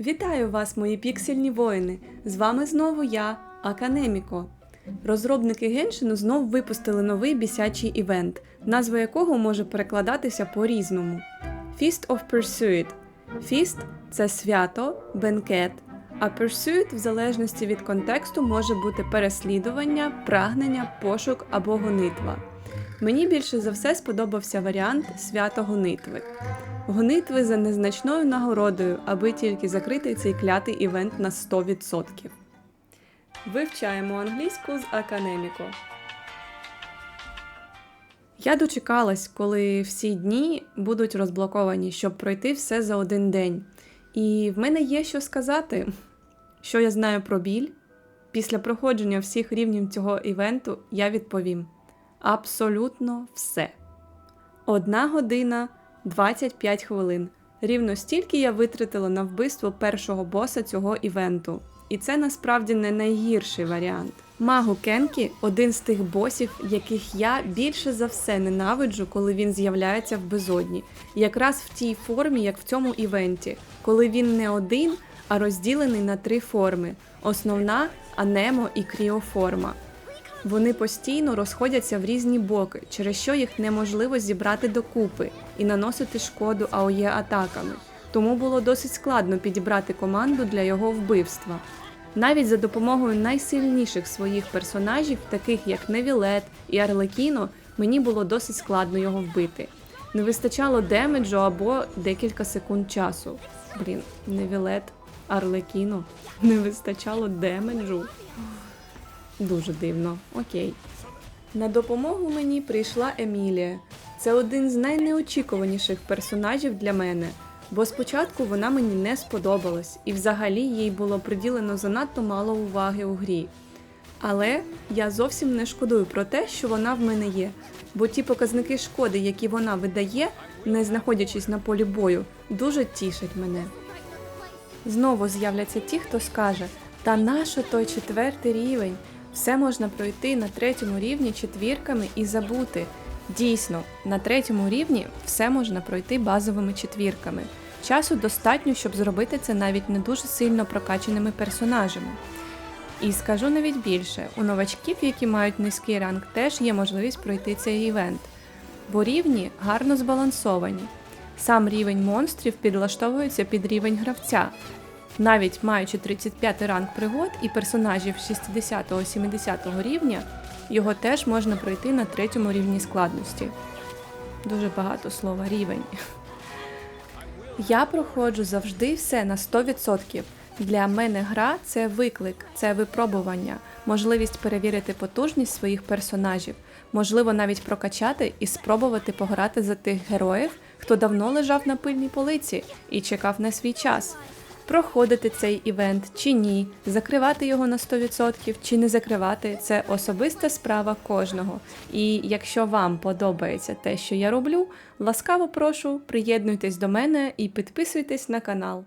Вітаю вас, мої піксельні воїни! З вами знову я, Аканеміко. Розробники Геншину знов випустили новий бісячий івент, назва якого може перекладатися по-різному: Feast of Pursuit. Feast – це свято, бенкет, а Pursuit, в залежності від контексту, може бути переслідування, прагнення, пошук або гонитва. Мені більше за все сподобався варіант свято гонитви. Гонитви за незначною нагородою, аби тільки закрити цей клятий івент на 100%. Вивчаємо англійську з Аканеміко. Я дочекалась, коли всі дні будуть розблоковані, щоб пройти все за один день. І в мене є що сказати, що я знаю про біль. Після проходження всіх рівнів цього івенту я відповім: абсолютно все. Одна година 25 хвилин. Рівно стільки я витратила на вбивство першого боса цього івенту. І це насправді не найгірший варіант. Магу Кенкі один з тих босів, яких я більше за все ненавиджу, коли він з'являється в безодні. Якраз в тій формі, як в цьому івенті, коли він не один, а розділений на три форми: основна, анемо і кріоформа. Вони постійно розходяться в різні боки, через що їх неможливо зібрати докупи і наносити шкоду АОЄ атаками. Тому було досить складно підібрати команду для його вбивства. Навіть за допомогою найсильніших своїх персонажів, таких як Невілет і Арлекіно, мені було досить складно його вбити. Не вистачало демеджу або декілька секунд часу. Блін, Невілет, Арлекіно, не вистачало демеджу. Дуже дивно, окей. На допомогу мені прийшла Емілія. Це один з найнеочікуваніших персонажів для мене, бо спочатку вона мені не сподобалась, і взагалі їй було приділено занадто мало уваги у грі. Але я зовсім не шкодую про те, що вона в мене є, бо ті показники шкоди, які вона видає, не знаходячись на полі бою, дуже тішать мене. Знову з'являться ті, хто скаже: та нащо той четвертий рівень? Все можна пройти на третьому рівні четвірками і забути. Дійсно, на третьому рівні все можна пройти базовими четвірками. Часу достатньо, щоб зробити це навіть не дуже сильно прокачаними персонажами. І скажу навіть більше: у новачків, які мають низький ранг, теж є можливість пройти цей івент, бо рівні гарно збалансовані. Сам рівень монстрів підлаштовується під рівень гравця, навіть маючи 35 ранг пригод і персонажів 60-70 рівня, його теж можна пройти на третьому рівні складності. Дуже багато слова рівень. Я проходжу завжди все на 100%. Для мене гра це виклик, це випробування, можливість перевірити потужність своїх персонажів, можливо, навіть прокачати і спробувати пограти за тих героїв, хто давно лежав на пильній полиці і чекав на свій час. Проходити цей івент чи ні, закривати його на 100% чи не закривати це особиста справа кожного. І якщо вам подобається те, що я роблю, ласкаво прошу, приєднуйтесь до мене і підписуйтесь на канал.